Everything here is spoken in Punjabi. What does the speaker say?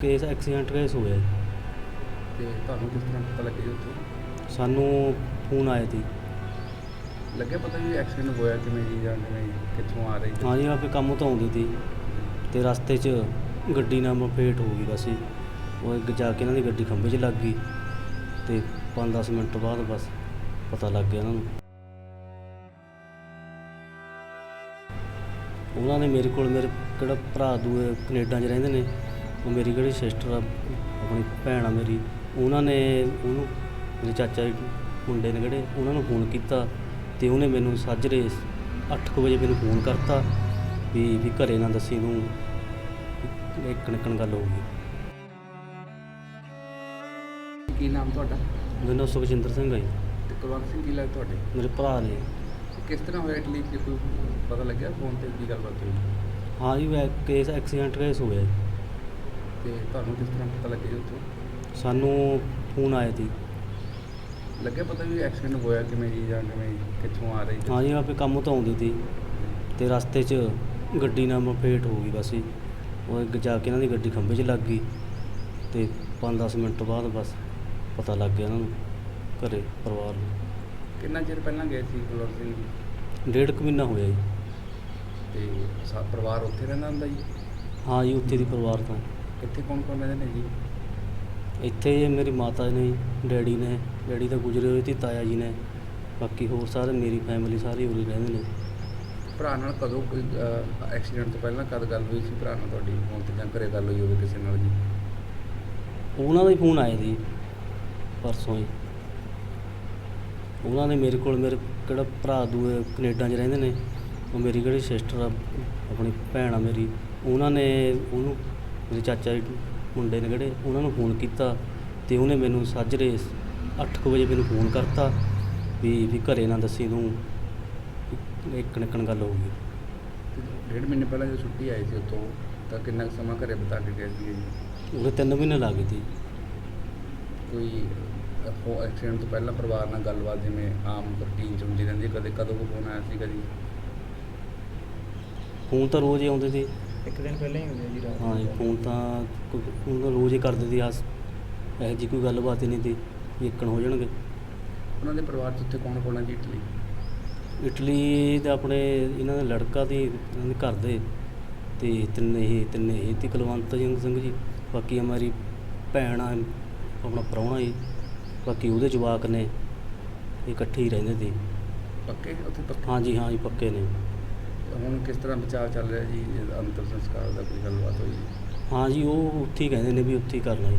ਕੇਸ ਐਕਸੀਡੈਂਟ ਕੇਸ ਹੋਇਆ ਜੀ। ਤੇ ਤੁਹਾਨੂੰ ਕਿਸ ਤਰ੍ਹਾਂ ਪਤਾ ਲੱਗਿਆ ਜੀ ਉੱਥੋਂ? ਸਾਨੂੰ ਫੋਨ ਆਇਆ ਸੀ। ਲੱਗਿਆ ਪਤਾ ਵੀ ਐਕਸੀਡੈਂਟ ਹੋਇਆ ਕਿਵੇਂ ਜੀ ਜਾਂ ਕਿਵੇਂ ਕਿੱਥੋਂ ਆ ਰਹੀ ਹਾਂ ਜੀ ਆਪੇ ਕੰਮ ਤੋਂ ਆਉਂਦੀ ਸੀ ਤੇ ਰਸਤੇ 'ਚ ਗੱਡੀ ਨਾਲ ਮਪੇਟ ਹੋ ਗਈ ਬਸ ਜੀ। ਉਹ ਅੱਗੇ ਜਾ ਕੇ ਇਹਨਾਂ ਦੀ ਗੱਡੀ ਖੰਭੇ 'ਚ ਲੱਗ ਗਈ ਤੇ 5-10 ਮਿੰਟ ਬਾਅਦ ਬਸ ਪਤਾ ਲੱਗ ਗਿਆ ਇਹਨਾਂ ਨੂੰ। ਉਹਨਾਂ ਨੇ ਮੇਰੇ ਕੋਲ ਮੇਰੇ ਕਿਹੜਾ ਭਰਾ ਦੂਏ ਕੈਨੇਡਾ 'ਚ ਰਹਿੰਦੇ ਨੇ। ਉਹ ਮੇਰੀ ਕਿਹੜੀ ਸਿਸਟਰ ਆ ਆਪਣੀ ਭੈਣ ਆ ਮੇਰੀ ਉਹਨਾਂ ਨੇ ਉਹਨੂੰ ਮੇਰੇ ਚਾਚਾ ਜੀ ਮੁੰਡੇ ਨੇ ਕਿਹੜੇ ਉਹਨਾਂ ਨੂੰ ਫੋਨ ਕੀਤਾ ਤੇ ਉਹਨੇ ਮੈਨੂੰ ਸਾਜਰੇ 8:00 ਵਜੇ ਮੈਨੂੰ ਫੋਨ ਕਰਤਾ ਵੀ ਵੀ ਘਰੇ ਨਾ ਦੱਸੀ ਨੂੰ ਇੱਕ ਨਿਕਣ ਗੱਲ ਹੋ ਗਈ। ਕੀ ਨਾਮ ਤੁਹਾਡਾ? ਮੇਰਾ ਨਾਮ ਸੁਖਜਿੰਦਰ ਸਿੰਘ ਹੈ ਜੀ। ਤੇ ਕੁਲਵੰਤ ਸਿੰਘ ਕੀ ਲੱਗਦਾ ਤੁਹਾਡੇ? ਮੇਰੇ ਭਰਾ ਨੇ। ਕਿਸ ਤਰ੍ਹਾਂ ਹੋਇਆ ਇਟਲੀ ਕਿ ਕੋਈ ਪਤਾ ਲੱਗਿਆ ਫੋਨ ਤੇ ਕੀ ਗੱਲਬਾਤ ਹੋਈ? ਹਾਂ ਜੀ ਵੈ ਕੇਸ ਐਕਸੀਡੈਂਟ ਕੇਸ ਹੋਇਆ ਜੀ। ਤੇ ਤੁਹਾਨੂੰ ਕਿਸ ਤਰ੍ਹਾਂ ਪਤਾ ਲੱਗਿਆ ਜੀ ਉੱਥੋਂ? ਸਾਨੂੰ ਫੋਨ ਆਇਆ ਸੀ ਲੱਗਿਆ ਪਤਾ ਵੀ ਐਕਸੀਡੈਂਟ ਹੋਇਆ ਕਿਵੇਂ ਜੀ ਜਾਂ ਕਿਵੇਂ ਕਿੱਥੋਂ ਆ ਰਹੀ ਹਾਂ? ਜੀ ਆਪੇ ਕੰਮ ਤੋਂ ਆਉਂਦੀ ਸੀ ਤੇ ਰਸਤੇ 'ਚ ਗੱਡੀ ਨਾਲ ਮਪੇਟ ਹੋ ਗਈ ਬਸ ਜੀ। ਉਹ ਅੱਗੇ ਜਾ ਕੇ ਇਹਨਾਂ ਦੀ ਗੱਡੀ ਖੰਭੇ 'ਚ ਲੱਗ ਗਈ ਤੇ 5-10 ਮਿੰਟ ਬਾਅਦ ਬਸ ਪਤਾ ਲੱਗ ਗਿਆ ਇਹਨਾਂ ਨੂੰ ਘਰੇ ਪਰਿਵਾਰ ਨੂੰ। ਕਿੰਨਾ ਚਿਰ ਪਹਿਲਾਂ ਗਏ ਸੀ ਕੁਲਵੰਤ ਸਿੰਘ ਜੀ? ਡੇਢ ਕੁ ਮਹੀਨਾ ਹੋਇਆ ਜੀ। ਤੇ ਸਾ ਪਰਿਵਾਰ ਉੱਥੇ ਰਹਿੰਦਾ ਹੁੰਦਾ ਜੀ? ਹਾਂ ਜੀ ਉੱਥੇ ਦੀ ਪਰਿਵਾਰ ਤਾਂ। ਇੱਥੇ ਕੌਣ ਕੌਣ ਰਹਿੰਦੇ ਨੇ ਜੀ? ਇੱਥੇ ਮੇਰੀ ਮਾਤਾ ਨੇ ਡੈਡੀ ਨੇ ਡੈਡੀ ਤਾਂ ਗੁਜਰੇ ਹੋਏ ਤੇ ਤਾਇਆ ਜੀ ਨੇ। ਬਾਕੀ ਹੋਰ ਸਾਰੇ ਮੇਰੀ ਫੈਮਿਲੀ ਸਾਰੀ ਉਰੇ ਰਹਿੰਦੇ ਨੇ। ਭਰਾ ਨਾਲ ਕਦੋਂ ਕੋਈ ਐਕਸੀਡੈਂਟ ਤੋਂ ਪਹਿਲਾਂ ਕਦ ਗੱਲ ਹੋਈ ਸੀ ਭਰਾ ਨਾਲ ਤੁਹਾਡੀ? ਫੋਨ ਤੇ ਜਾਂ ਘਰੇ ਗੱਲ ਹੋਈ ਹੋਵੇ ਕਿਸੇ ਨਾਲ ਜੀ? ਉਹਨਾਂ ਦਾ ਹੀ ਫੋਨ ਆਇਆ ਸੀ ਪਰਸੋਂ ਹੀ। ਉਹਨਾਂ ਨੇ ਮੇਰੇ ਕੋਲ ਮੇਰੇ ਕਿਹੜਾ ਭਰਾ ਦੂਏ ਕੈਨੇਡਾ 'ਚ ਰਹਿੰਦੇ ਨੇ ਉਹ ਮੇਰੀ ਕਿਹੜੀ ਸਿਸਟਰ ਆ ਆਪਣੀ ਭੈਣ ਆ ਮੇਰੀ। ਉਹਨਾਂ ਨੇ ਉਹਨੂੰ ਮੇਰੇ ਚਾਚਾ ਜੀ ਮੁੰਡੇ ਨੇ ਕਿਹੜੇ ਉਹਨਾਂ ਨੂੰ ਫੋਨ ਕੀਤਾ ਤੇ ਉਹਨੇ ਮੈਨੂੰ ਸਾਜਰੇ 8:00 ਵਜੇ ਮੈਨੂੰ ਫੋਨ ਕਰਤਾ ਵੀ ਵੀ ਘਰੇ ਨਾ ਦੱਸੀ ਨੂੰ ਇੱਕ ਨਿਕਣ ਗੱਲ ਹੋ ਗਈ। ਤੇ ਡੇਢ ਮਹੀਨੇ ਪਹਿਲਾਂ ਜਦੋਂ ਛੁੱਟੀ ਆਈ ਸੀ ਉੱਥੋਂ ਤਾਂ ਕਿੰਨਾ ਕੁ ਸਮਾਂ ਘਰੇ ਬਿਤਾ ਕੇ ਗਏ ਸੀ ਉਹਦੇ ਤਿੰਨ ਮਹੀਨੇ ਲੱਗ ਗਏ ਸੀ। ਕੋਈ ਉਹ ਐਕਸੀਡੈਂਟ ਤੋਂ ਪਹਿਲਾਂ ਪਰਿਵਾਰ ਨਾਲ ਗੱਲਬਾਤ ਜਿਵੇਂ ਆਮ ਰੂਟੀਨ ਚ ਹੁੰਦੀ ਰਹਿੰਦੀ ਕਦੇ ਕਦੋਂ ਕੋ ਫੋਨ ਆਇਆ ਸੀ ਕਦੀ? ਫੋਨ ਤਾਂ ਰੋਜ਼ ਹੀ ਆਉਂਦੇ ਸੀ। ਇੱਕ ਦਿਨ ਪਹਿਲਾਂ ਹੀ ਹੋਇਆ ਜੀ ਰਾਤ ਹਾਂ ਜੀ ਫੋਨ ਤਾਂ ਕੋਈ- ਫੋਨ ਤਾਂ ਰੋਜ਼ ਹੀ ਕਰਦੇ ਸੀ ਆਸ। ਇਹੋ ਜਿਹੀ ਕੋਈ ਗੱਲਬਾਤ ਹੀ ਨਹੀਂ ਸੀ ਵੀ ਇੱਕਣ ਹੋ ਜਾਣਗੇ। ਉਹਨਾਂ ਦੇ ਪਰਿਵਾਰ ਚ ਉੱਥੇ ਕੌਣ ਕੌਣ ਹੈ ਜੀ ਇਟਲੀ? ਇਟਲੀ ਦੇ ਆਪਣੇ ਇਹਨਾਂ ਦਾ ਲੜਕਾ ਦੀ ਇਹਨਾਂ ਦੇ ਘਰ ਦੇ ਤੇ ਤਿੰਨੇ ਹੀ ਤਿੰਨੇ ਹੀ ਤੇ ਕੁਲਵੰਤ ਸਿੰਘ ਸਿੰਘ ਜੀ। ਬਾਕੀ ਹਮਾਰੀ ਭੈਣ ਆ ਆਪਣਾ ਪ੍ਰਾਹੁਣਾ ਜੀ। ਬਾਕੀ ਉਹਦੇ ਜਵਾਕ ਨੇ ਇਹ ਇਕੱਠੇ ਹੀ ਰਹਿੰਦੇ ਸੀ। ਪੱਕੇ? ਉੱਥੇ ਪੱਕੇ? ਹਾਂ ਜੀ ਹਾਂ ਜੀ ਪੱਕੇ ਨੇ। ਹੁਣ ਕਿਸ ਤਰ੍ਹਾਂ ਬਚਾਅ ਚੱਲ ਰਿਹਾ ਜੀ? ਇਹ ਅੰਤਰ ਸੰਸਕਾਰ ਦਾ ਕੋਈ ਗੱਲਬਾਤ ਹੋਈ? ਜੀ ਹਾਂ ਜੀ, ਉਹ ਉੱਥੇ ਹੀ ਕਹਿੰਦੇ ਨੇ ਵੀ ਉੱਥੇ ਹੀ ਕਰਨਾ ਜੀ